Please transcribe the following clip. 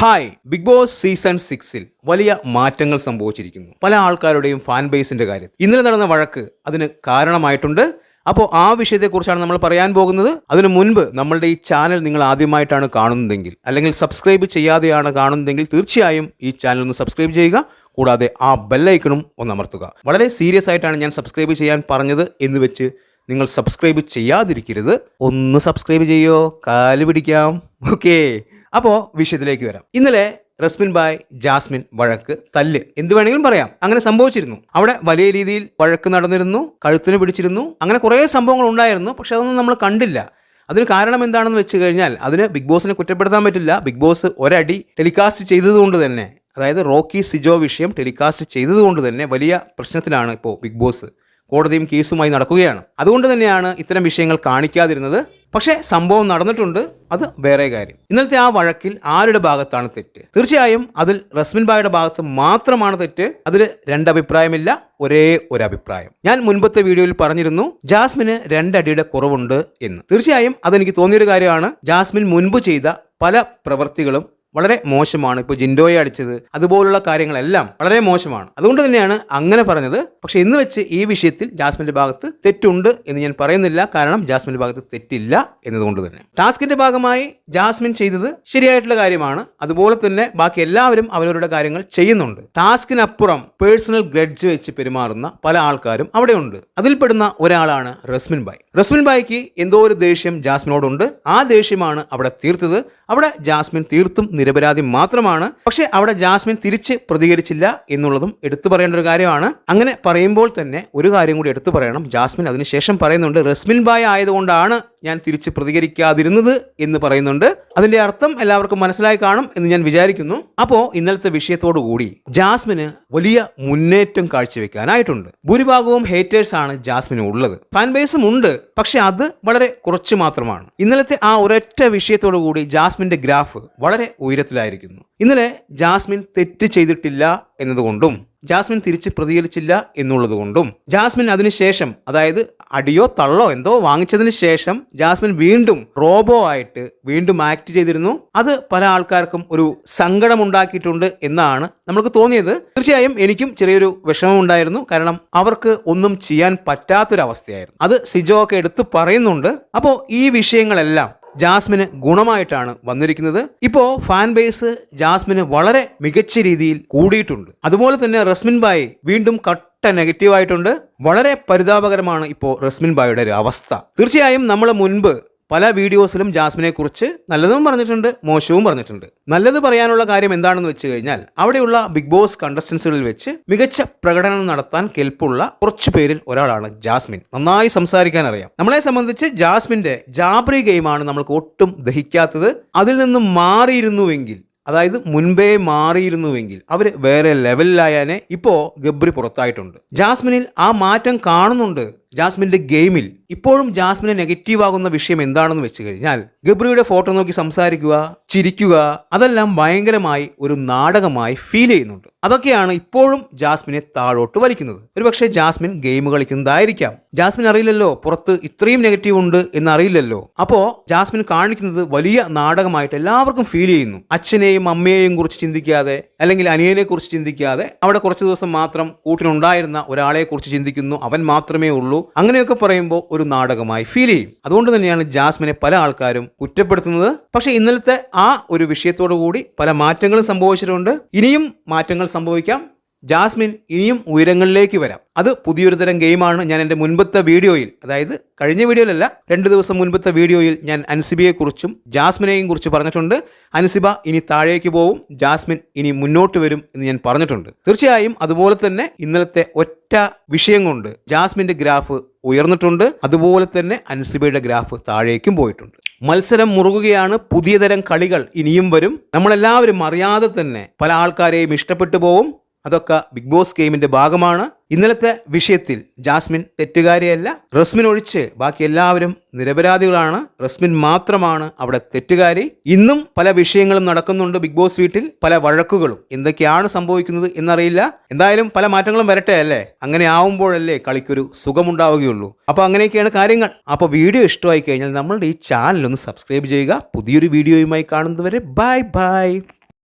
Hi big boss season സിക്സിൽ വലിയ മാറ്റങ്ങൾ സംഭവിച്ചിരിക്കുന്നു. പല ആൾക്കാരുടെയും ഫാൻ ബേസിന്റെ കാര്യത്തിൽ. ഇന്നലെ നടന്ന വഴക്ക് അതിന് കാരണമായിട്ടുണ്ട്. അപ്പോൾ ആ വിഷയത്തെക്കുറിച്ചാണ് നമ്മൾ പറയാൻ പോകുന്നത്. അതിനു മുൻപ് നമ്മളുടെ ഈ ചാനൽ നിങ്ങൾ ആദ്യമായിട്ടാണ് കാണുന്നതെങ്കിൽ അല്ലെങ്കിൽ സബ്സ്ക്രൈബ് ചെയ്യാതെയാണ് കാണുന്നതെങ്കിൽ തീർച്ചയായും ഈ ചാനൽ ഒന്ന് സബ്സ്ക്രൈബ് ചെയ്യുക. കൂടാതെ ആ ബെല്ലൈക്കണും ഒന്ന് അമർത്തുക. വളരെ സീരിയസ് ആയിട്ടാണ് ഞാൻ സബ്സ്ക്രൈബ് ചെയ്യാൻ പറഞ്ഞത് എന്ന് വെച്ച് നിങ്ങൾ സബ്സ്ക്രൈബ് ചെയ്യാതിരിക്കരുത്. ഒന്ന് സബ്സ്ക്രൈബ് ചെയ്യോ? കാൽ പിടിക്കാം. ഓക്കേ അപ്പോൾ വിഷയത്തിലേക്ക് വരാം. ഇന്നലെ റസ്മിൻ ബായ് ജാസ്മിൻ വഴക്ക് തല്ല് എന്ത് വേണമെങ്കിലും പറയാം. അങ്ങനെ സംഭവിച്ചിരുന്നു. അവിടെ വലിയ രീതിയിൽ വഴക്ക് നടന്നിരുന്നു കഴുത്തിന് പിടിച്ചിരുന്നു അങ്ങനെ കുറേ സംഭവങ്ങൾ ഉണ്ടായിരുന്നു പക്ഷെ അതൊന്നും നമ്മൾ കണ്ടില്ല. അതിന് കാരണം എന്താണെന്ന് വെച്ച് കഴിഞ്ഞാൽ അതിന് ബിഗ് ബോസിനെ കുറ്റപ്പെടുത്താൻ പറ്റില്ല. ബിഗ് ബോസ് ഒരടി ടെലികാസ്റ്റ് ചെയ്തതുകൊണ്ട് തന്നെ അതായത് റോക്കി സിജോ വിഷയം ടെലികാസ്റ്റ് ചെയ്തതുകൊണ്ട് തന്നെ വലിയ പ്രശ്നത്തിലാണ് ഇപ്പോൾ ബിഗ് ബോസ്. കോടതിയും കേസുമായി നടക്കുകയാണ്. അതുകൊണ്ട് തന്നെയാണ് ഇത്തരം വിഷയങ്ങൾ കാണിക്കാതിരുന്നത്. പക്ഷേ സംഭവം നടന്നിട്ടുണ്ട്. അത് വേറെ കാര്യം. ഇന്നലത്തെ ആ വഴക്കിൽ ആരുടെ ഭാഗത്താണ് തെറ്റ്? തീർച്ചയായും അതിൽ റസ്മിൻ ബായുടെ ഭാഗത്ത് മാത്രമാണ് തെറ്റ്. അതിൽ രണ്ടഭിപ്രായമില്ല ഒരേ ഒരു അഭിപ്രായം ഞാൻ മുൻപത്തെ വീഡിയോയിൽ പറഞ്ഞിരുന്നു ജാസ്മിന് രണ്ടടിയുടെ കുറവുണ്ട് എന്ന്. തീർച്ചയായും അതെനിക്ക് തോന്നിയൊരു കാര്യമാണ് ജാസ്മിൻ മുൻപ് ചെയ്ത പല പ്രവൃത്തികളും വളരെ മോശമാണ് ഇപ്പോൾ ജിൻഡോയെ അടിച്ചത് അതുപോലുള്ള കാര്യങ്ങളെല്ലാം വളരെ മോശമാണ്. അതുകൊണ്ട് തന്നെയാണ് അങ്ങനെ പറഞ്ഞത്. പക്ഷേ ഇന്ന് വെച്ച് ഈ വിഷയത്തിൽ ജാസ്മിന്റെ ഭാഗത്ത് തെറ്റുണ്ട് എന്ന് ഞാൻ പറയുന്നില്ല. കാരണം ജാസ്മിന്റെ ഭാഗത്ത് തെറ്റില്ല എന്നതുകൊണ്ട് തന്നെ. ടാസ്കിന്റെ ഭാഗമായി ജാസ്മിൻ ചെയ്തത് ശരിയായിട്ടുള്ള കാര്യമാണ്. അതുപോലെ തന്നെ ബാക്കി എല്ലാവരും അവരവരുടെ കാര്യങ്ങൾ ചെയ്യുന്നുണ്ട്. ടാസ്കിനപ്പുറം പേഴ്സണൽ ഗ്രഡ്ജ് വെച്ച് പെരുമാറുന്ന പല ആൾക്കാരും അവിടെയുണ്ട്. അതിൽപ്പെടുന്ന ഒരാളാണ് റസ്മിൻ ബായ്. റസ്മിൻ ബായ്ക്ക് എന്തോ ഒരു ദേഷ്യം ജാസ്മിനോടുണ്ട്. ആ ദേഷ്യമാണ് അവിടെ തീർത്തത്. അവിടെ ജാസ്മിൻ തീർത്തും നിരപരാധി മാത്രമാണ്. പക്ഷെ അവിടെ ജാസ്മിൻ തിരിച്ച് പ്രതികരിച്ചില്ല എന്നുള്ളതും എടുത്തു പറയേണ്ട ഒരു കാര്യമാണ്. അങ്ങനെ പറയുമ്പോൾ തന്നെ ഒരു കാര്യം കൂടി എടുത്തു പറയണം. ജാസ്മിൻ അതിനുശേഷം പറയുന്നുണ്ട് റസ്മിൻ ബായ് ആയതുകൊണ്ടാണ് ഞാൻ തിരിച്ച് പ്രതികരിക്കാതിരുന്നത് എന്ന് പറയുന്നുണ്ട്. അതിന്റെ അർത്ഥം എല്ലാവർക്കും മനസ്സിലായി കാണും എന്ന് ഞാൻ വിചാരിക്കുന്നു. അപ്പോ ഇന്നലത്തെ വിഷയത്തോടു കൂടി ജാസ്മിന് വലിയ മുന്നേറ്റം കാഴ്ചവെക്കാനായിട്ടുണ്ട്. ഭൂരിഭാഗവും ഹേറ്റേഴ്സ് ആണ് ജാസ്മിന് ഉള്ളത്. ഫാൻ ബേസും ഉണ്ട് പക്ഷെ അത് വളരെ കുറച്ച് മാത്രമാണ്. ഇന്നലത്തെ ആ ഒരൊറ്റ വിഷയത്തോടു കൂടി ജാസ്മിന്റെ ഗ്രാഫ് വളരെ ഉയരത്തിലായിരിക്കുന്നു. ഇന്നലെ ജാസ്മിൻ തെറ്റ് ചെയ്തിട്ടില്ല എന്നതുകൊണ്ടും ജാസ്മിൻ തിരിച്ച് പ്രതികരിച്ചില്ല എന്നുള്ളതുകൊണ്ടും ജാസ്മിൻ അതിനുശേഷം അതായത് അടിയോ തള്ളോ എന്തോ വാങ്ങിച്ചതിന് ശേഷം ജാസ്മിൻ വീണ്ടും റോബോ ആയിട്ട് വീണ്ടും ആക്ട് ചെയ്തിരുന്നു. അത് പല ആൾക്കാർക്കും ഒരു സങ്കടമുണ്ടാക്കിയിട്ടുണ്ട് എന്നാണ് നമ്മൾക്ക് തോന്നിയത്. തീർച്ചയായും എനിക്കും ചെറിയൊരു വിഷമം ഉണ്ടായിരുന്നു കാരണം അവർക്ക് ഒന്നും ചെയ്യാൻ പറ്റാത്തൊരവസ്ഥയായിരുന്നു. അത് സിജോ ഒക്കെ എടുത്ത് പറയുന്നുണ്ട്. അപ്പോൾ ഈ വിഷയങ്ങളെല്ലാം ജാസ്മിന് ഗുണമായിട്ടാണ് വന്നിരിക്കുന്നത്. ഇപ്പോൾ ഫാൻ ബേസ് ജാസ്മിന് വളരെ മികച്ച രീതിയിൽ കൂടിയിട്ടുണ്ട്. അതുപോലെ തന്നെ റസ്മിൻ ബായി വീണ്ടും കട്ട നെഗറ്റീവ് ആയിട്ടുണ്ട്. വളരെ പരിതാപകരമാണ് ഇപ്പോൾ റസ്മിൻ ബായുടെ ഒരു അവസ്ഥ. തീർച്ചയായും നമ്മൾ മുൻപ് പല വീഡിയോസിലും ജാസ്മിനെ കുറിച്ച് നല്ലതും പറഞ്ഞിട്ടുണ്ട് മോശവും പറഞ്ഞിട്ടുണ്ട്. നല്ലത് പറയാനുള്ള കാര്യം എന്താണെന്ന് വെച്ച് കഴിഞ്ഞാൽ അവിടെയുള്ള ബിഗ് ബോസ് കണ്ടസ്റ്റൻസുകളിൽ വെച്ച് മികച്ച പ്രകടനം നടത്താൻ കെൽപ്പുള്ള കുറച്ച് പേരിൽ ഒരാളാണ് ജാസ്മിൻ. നന്നായി സംസാരിക്കാൻ അറിയാം. നമ്മളെ സംബന്ധിച്ച് ജാസ്മിന്റെ ജാബ്രി ഗെയിമാണ് നമ്മൾക്ക് ഒട്ടും ദഹിക്കാത്തത്. അതിൽ നിന്നും മാറിയിരുന്നുവെങ്കിൽ അതായത് മുൻപേ മാറിയിരുന്നുവെങ്കിൽ അവർ വേറെ ലെവലിലായാനെ ഇപ്പോൾ ഗബ്രി പുറത്തായിട്ടുണ്ട്. ജാസ്മിനിൽ ആ മാറ്റം കാണുന്നുണ്ട് ജാസ്മിന്റെ ഗെയിമിൽ ഇപ്പോഴും ജാസ്മിന് നെഗറ്റീവ് ആകുന്ന വിഷയം എന്താണെന്ന് വെച്ച് കഴിഞ്ഞാൽ ഗബ്രിയുടെ ഫോട്ടോ നോക്കി സംസാരിക്കുക ചിരിക്കുക അതെല്ലാം ഭയങ്കരമായി ഒരു നാടകമായി ഫീൽ ചെയ്യുന്നുണ്ട്. അതൊക്കെയാണ് ഇപ്പോഴും ജാസ്മിനെ താഴോട്ട് വലിക്കുന്നത്. ഒരുപക്ഷെ ജാസ്മിൻ ഗെയിം കളിക്കുന്നതായിരിക്കാം. ജാസ്മിൻ അറിയില്ലല്ലോ പുറത്ത് ഇത്രയും നെഗറ്റീവ് ഉണ്ട് എന്നറിയില്ലല്ലോ. അപ്പോ ജാസ്മിൻ കാണിക്കുന്നത് വലിയ നാടകമായിട്ട് എല്ലാവർക്കും ഫീൽ ചെയ്യുന്നു. അച്ഛനെയും അമ്മയെയും കുറിച്ച് ചിന്തിക്കാതെ അല്ലെങ്കിൽ അനിയനെ കുറിച്ച് ചിന്തിക്കാതെ അവിടെ കുറച്ച് ദിവസം മാത്രം കൂട്ടിനുണ്ടായിരുന്ന ഒരാളെ കുറിച്ച് ചിന്തിക്കുന്നു. അവൻ മാത്രമേ ഉള്ളൂ. അങ്ങനെയൊക്കെ പറയുമ്പോൾ ഒരു നാടകമായി ഫീൽ ചെയ്യും. അതുകൊണ്ട് തന്നെയാണ് ജാസ്മിനെ പല ആൾക്കാരും കുറ്റപ്പെടുത്തുന്നത്. പക്ഷേ ഇന്നലത്തെ ആ ഒരു വിഷയത്തോടു കൂടി പല മാറ്റങ്ങളും സംഭവിച്ചിട്ടുണ്ട്. ഇനിയും മാറ്റങ്ങൾ സംഭവിക്കാം. ജാസ്മിൻ ഇനിയും ഉയരങ്ങളിലേക്ക് വരാം. അത് പുതിയൊരു തരം ഗെയിമാണ് ഞാൻ എന്റെ മുൻപത്തെ വീഡിയോയിൽ അതായത് കഴിഞ്ഞ വീഡിയോയിലല്ല രണ്ട് ദിവസം മുൻപത്തെ വീഡിയോയിൽ ഞാൻ അൻസിബയെക്കുറിച്ചും ജാസ്മിനെയും കുറിച്ച് പറഞ്ഞിട്ടുണ്ട്. അൻസിബ ഇനി താഴേക്ക് പോവും ജാസ്മിൻ ഇനി മുന്നോട്ട് വരും എന്ന് ഞാൻ പറഞ്ഞിട്ടുണ്ട്. തീർച്ചയായും അതുപോലെ തന്നെ ഇന്നലത്തെ ഒറ്റ വിഷയം കൊണ്ട് ജാസ്മിന്റെ ഗ്രാഫ് ഉയർന്നിട്ടുണ്ട്. അതുപോലെ തന്നെ അൻസിബയുടെ ഗ്രാഫ് താഴേക്കും പോയിട്ടുണ്ട്. മത്സരം മുറുകുകയാണ്. പുതിയ തരം കളികൾ ഇനിയും വരും. നമ്മളെല്ലാവരും അറിയാതെ തന്നെ പല ആൾക്കാരെയും ഇഷ്ടപ്പെട്ടു പോവും. അതൊക്കെ ബിഗ് ബോസ് ഗെയിമിന്റെ ഭാഗമാണ്. ഇന്നലത്തെ വിഷയത്തിൽ ജാസ്മിൻ തെറ്റുകാരിയല്ല റസ്മിൻ ഒഴിച്ച് ബാക്കി എല്ലാവരും നിരപരാധികളാണ്. റസ്മിൻ മാത്രമാണ് അവിടെ തെറ്റുകാരി. ഇന്നും പല വിഷയങ്ങളും നടക്കുന്നുണ്ട് ബിഗ് ബോസ് വീട്ടിൽ. പല വഴക്കുകളും. എന്തൊക്കെയാണ് സംഭവിക്കുന്നത് എന്നറിയില്ല. എന്തായാലും പല മാറ്റങ്ങളും വരട്ടെ അല്ലേ? അങ്ങനെ ആവുമ്പോഴല്ലേ കളിക്കൊരു സുഖമുണ്ടാവുകയുള്ളൂ. അപ്പോൾ അങ്ങനെയൊക്കെയാണ് കാര്യങ്ങൾ. അപ്പോൾ വീഡിയോ ഇഷ്ടമായി കഴിഞ്ഞാൽ നമ്മളുടെ ഈ ചാനൽ ഒന്ന് സബ്സ്ക്രൈബ് ചെയ്യുക. പുതിയൊരു വീഡിയോയുമായി കാണുന്നതുവരെ ബൈ ബൈ